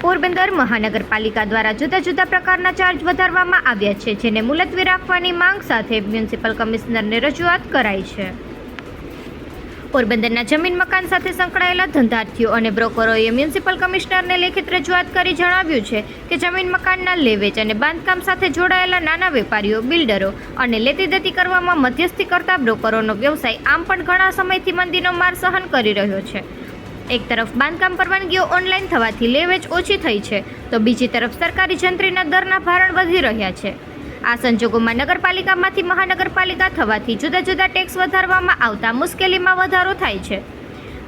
પોરબંદર મહાનગરપાલિકા દ્વારા જુદા જુદા પ્રકારના ચાર્જ વધારવામાં આવ્યા છે, જેને મુલતવી રાખવાની માંગ સાથે મ્યુનિસિપલ કમિશનરને રજૂઆત કરાઈ છે. પોરબંદરના જમીન મકાન સાથે સંકળાયેલા ધંધાર્થીઓ અને બ્રોકરોએ મ્યુનિસિપલ કમિશનરને લેખિત રજૂઆત કરી જણાવ્યું છે કે જમીન મકાનના લેવેચ અને બાંધકામ સાથે જોડાયેલા નાના વેપારીઓ, બિલ્ડરો અને લેતી દેતી કરવામાં મધ્યસ્થી કરતા બ્રોકરોનો વ્યવસાય આમ પણ ઘણા સમયથી મંદીનો માર સહન કરી રહ્યો છે. એક તરફ બાંધકામ પરવાનગીઓ ઓનલાઈન થવાથી લેવેચ ઓછી થઈ છે, તો બીજી તરફ સરકારી જંત્રીના દરના ભારણ વધી રહ્યા છે. આ સંજોગોમાં નગરપાલિકામાંથી મહાનગરપાલિકા થવાથી જુદા જુદા ટેક્સ વધારવામાં આવતા મુશ્કેલીમાં વધારો થાય છે.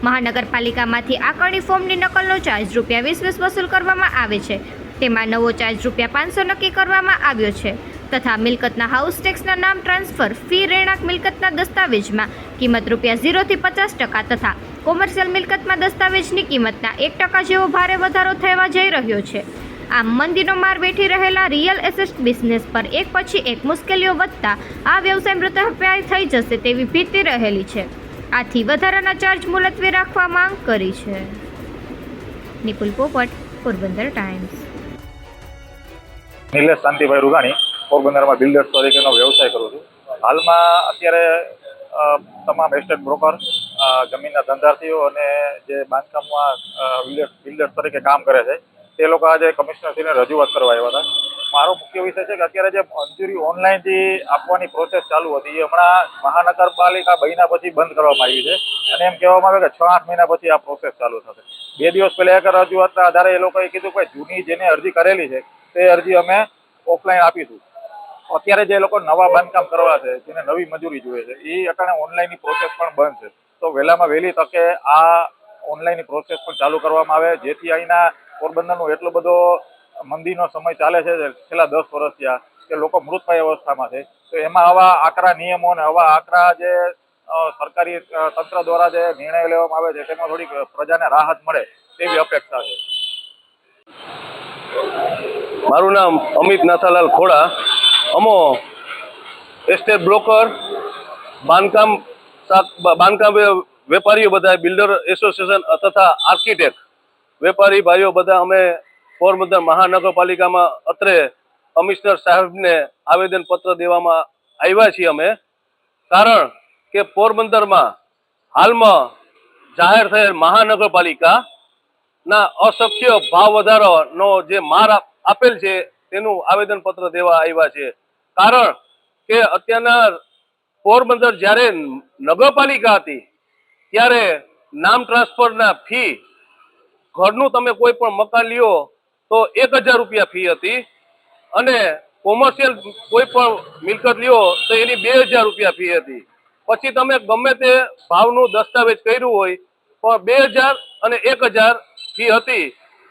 મહાનગરપાલિકામાંથી આકારણી ફોર્મની નકલનો ચાર્જ રૂપિયા વીસ વીસ વસૂલ કરવામાં આવે છે. તેમાં નવો ચાર્જ રૂપિયા પાંચસો નક્કી કરવામાં આવ્યો છે. તથા મિલકતના હાઉસ ટેક્સના નામ ટ્રાન્સફર ફી રહેણાંક મિલકતના દસ્તાવેજમાં કિંમત રૂપિયા ઝીરોથી પચાસ ટકા તથા કોમર્શિયલ મિલકતમાં દસ્તાવેજની કિંમતના એક ટકા જેવો ભારે વધારો થવા જઈ રહ્યો છે. આમ મંદીનો માર બેઠી રહેલા રિયલ એસેટ બિઝનેસ પર એક પછી એક મુશ્કેલીઓ વધતા આ વ્યવસાય મૃતપ્રાય થઈ જશે તેવી ભીતિ રહેલી છે. આથી વધારાના ચાર્જ મુલતવી રાખવા માંગ કરી છે. નિકુલ પોપટ, પોરબંદર ટાઈમ્સ. નિલેશ શાંતિભાઈ રૂગાણી, પોરબંદરમાં બિલ્ડર્સ તરીકેનો વ્યવસાય કરું છું. હાલમાં અત્યારે તમામ એસ્ટેટ બ્રોકર જમીનના ધંધાર્થીઓ અને જે બાંધકામમાં બિલ્ડર્સ તરીકે કામ કરે છે, તે લોકો આજે કમિશનરશ્રીને રજૂઆત કરવા આવ્યા હતા. મારો મુખ્ય વિષય છે કે અત્યારે જે મંજૂરી ઓનલાઈન જે આપવાની પ્રોસેસ ચાલુ હતી, એ હમણાં મહાનગરપાલિકા બન્યા પછી બંધ કરવામાં આવી છે. અને એમ કહેવામાં આવે કે છ, આઠ મહિના પછી આ પ્રોસેસ ચાલુ થશે. બે દિવસ પહેલા એક રજૂઆતના આધારે એ લોકોએ કીધું કે જૂની જેને અરજી કરેલી છે, તે અરજી અમે ઓફલાઈન આપીશું. અત્યારે જે લોકો નવા બાંધકામ કરવા છે, જેને નવી મજૂરી જોઈએ છે, એ અટાણે ઓનલાઈનની પ્રોસેસ પણ બંધ છે. તો વહેલામાં વહેલી તકે આ ઓનલાઈનની પ્રોસેસ પણ ચાલુ કરવામાં આવે. જેથી અહીંના પોરબંદરનો એટલો બધો મંદીનો સમય ચાલે છે છેલ્લા દસ વર્ષથી આ, કે લોકો મૃતપાય અવસ્થામાં છે. તો એમાં આવા આકરા નિયમો અને આવા આકરા જે સરકારી તંત્ર દ્વારા જે નિર્ણય લેવામાં આવે છે, તેમાં થોડીક પ્રજાને રાહત મળે તેવી અપેક્ષા છે. મારું નામ અમિત નાથાલાલ ખોડા. અમો એસ્ટેટ બ્રોકર બાંધકામ બાંધકામ વેપારીઓ બધા, બિલ્ડર એસોસિએશન તથા આર્કિટેક્ટ, વેપારી ભાઈઓ બધા અમે પોરબંદર મહાનગરપાલિકામાં અત્રે કમિશનર સાહેબને આવેદન પત્ર દેવામાં આવ્યા છીએ અમે. કારણ કે પોરબંદરમાં હાલમાં જાહેર થયેલ મહાનગરપાલિકાના અશક્ય ભાવ વધારાનો જે માર આપેલ છે તેનું આવેદન પત્ર દેવા આવ્યા છે. કારણ કે અત્યારના પોરબંદર જ્યારે નગરપાલિકા હતી, ત્યારે નામ ટ્રાન્સફરના ફી, ઘરનું તમે કોઈ પણ મકાન લ્યો, તો એક હજાર રૂપિયા ફી હતી. અને કોમર્શિયલ કોઈ પણ મિલકત લ્યો, તો એની બે હજાર રૂપિયા ફી હતી. પછી તમે ગમે તે ભાવનું દસ્તાવેજ કર્યું હોય પણ બે હજાર અને એક હજાર ફી હતી.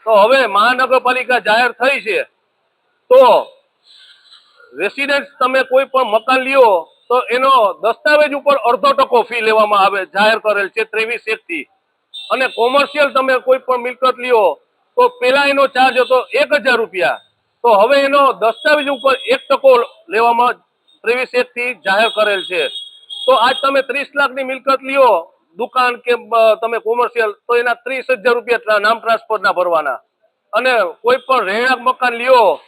તો હવે મહાનગરપાલિકા જાહેર થઈ છે. તો રેસિડેન્સ તમે કોઈ પણ મકાન લ્યો તો એનો દસ્તાવેજ ઉપર અડધો ટકો ફી લેવામાં આવે, જાહેર કરેલ છે ત્રેવીસ એક થી અને કોમર્શિયલ તમે કોઈ પણ મિલકત લ્યો, તો પેલા એનો ચાર્જ હતો એક હજાર રૂપિયા. તો હવે એનો દસ્તાવેજ ઉપર એક ટકો લેવામાં ત્રેવીસ એક થી જાહેર કરેલ છે. તો આજ તમે ત્રીસ લાખની મિલકત લ્યો, દુકાન કે તમે કોમર્શિયલ તો એના ત્રીસ હજાર રૂપિયા નામ ટ્રાન્સફરના ભરવાના. અને કોઈ પણ રહેણાંક મકાન લ્યો,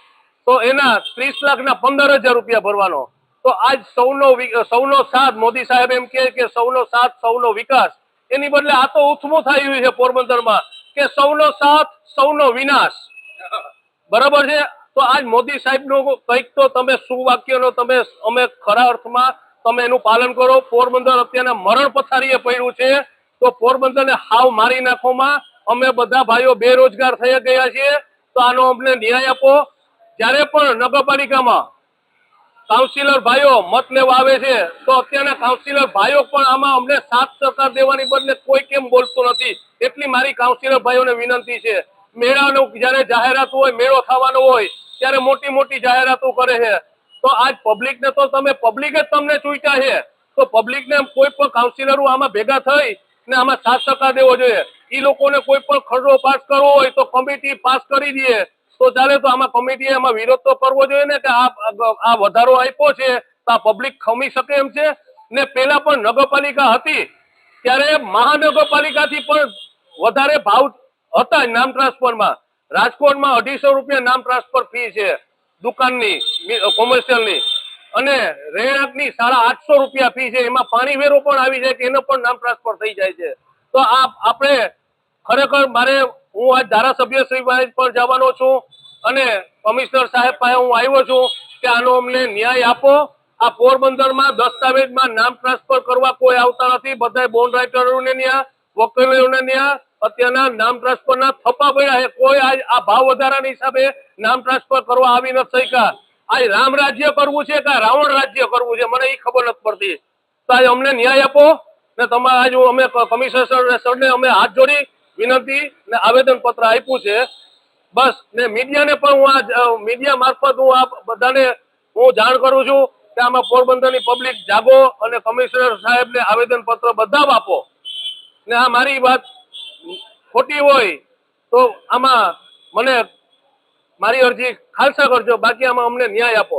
તો એના ત્રીસ લાખના પંદર હજાર રૂપિયા ભરવાનો. તો આજ સૌનો સૌનો સાથ, મોદી સાહેબ એમ કે સૌનો સાથ, સૌનો વિકાસ. એની બદલે આ તો ઉથમું થઈ છે પોરબંદરમાં કે સૌનો સાથ, સૌનો વિનાશ. બરાબર છે? તો આજ મોદી સાહેબનું કંઈક તો તમે સુવાક્યનો તમે અમે ખરા અર્થમાં તમે એનું પાલન કરો. પોરબંદર અત્યારના મરણ પથારીએ પડ્યું છે. તો પોરબંદરને હાવ મારી નાખોમાં અમે બધા ભાઈઓ બેરોજગાર થઈ ગયા છીએ. તો આનો અમને ન્યાય આપો. જ્યારે પણ નગરપાલિકામાં કાઉન્સિલર ભાઈઓ, મત લેવા આવે છે, તો અત્યારના કાઉન્સિલર ભાઈઓ પણ આમાં અમને સાથ સહકાર દેવાની બદલે કોઈ કેમ બોલતું નથી. એટલી મારી કાઉન્સિલર ભાઈઓને વિનંતી છે. મેળાનો જયારે જાહેરાત હોય, મેળો થવાનો હોય, ત્યારે મોટી મોટી જાહેરાતો કરે છે. તો આજ પબ્લિકને તો તમે પબ્લિક જ તમને ચૂંટ્યા છે. તો પબ્લિકને કોઈ પણ કાઉન્સિલરો આમાં ભેગા થઈ ને આમાં સાથ સહકાર દેવો જોઈએ. એ લોકોને કોઈ પણ ખરડો પાસ કરવો હોય, તો કમિટી પાસ કરી દે. તો ચાલે તો આમાં કમિટીએ આમાં વિરોધ તો કરવો જોઈએ ને કે આ આ વધારો આપ્યો છે તો આ પબ્લિક ખમી શકે એમ છે? ને પેલા પણ નગરપાલિકા હતી, ત્યારે મહાનગરપાલિકાથી પણ વધારે ભાવ હતા નામ ટ્રાન્સફરમાં. રાજકોટમાં અઢીસો રૂપિયા નામ ટ્રાન્સફર ફી છે, દુકાનની, કોમર્શિયલની. અને રહેણાંકની સાડા આઠસો રૂપિયા ફી છે, એમાં પાણી વેરો પણ આવી જાય કે એનો પણ નામ ટ્રાન્સફર થઈ જાય છે. તો આ આપણે ખરેખર મારે, હું આજ ધારાસભ્ય શ્રી પણ જવાનો છું. અને કમિશનર સાહેબ પાસે હું આવ્યો છું કે આનો અમને ન્યાય આપો. આ પોરબંદરમાં દસ્તાવેજમાં નામ ટ્રાન્સફર કરવા કોઈ આવતા નથી. બધા બોન્ડ રાઇટરોને ન્યા, વકીલોને ન્યા, અત્યારના નામ ટ્રાન્સફરના થપ્પા પડ્યા છે. કોઈ આજ આ ભાવ વધારાના હિસાબે નામ ટ્રાન્સફર કરવા આવી નથી શક્યા. આ રામ રાજ્ય કરવું છે કે રાવણ રાજ્ય કરવું છે? મને એ ખબર નથી પડતી. તો આજે અમને ન્યાય આપો ને તમારા આજે અમે કમિશનર સર સરને અમે હાથ જોડી વિનંતી ને આવેદન પત્ર આપ્યું છે. બસ, ને મીડિયાને પણ હું આ મીડિયા મારફત હું આ બધાને હું જાણ કરું છું કે આમાં પોરબંદરની પબ્લિક જાગો અને કમિશનર સાહેબને આવેદન પત્ર બધા આપો. ને આ મારી વાત ખોટી હોય તો આમાં મને મારી અરજી ખાલસા કરજો, બાકી આમાં અમને ન્યાય આપો.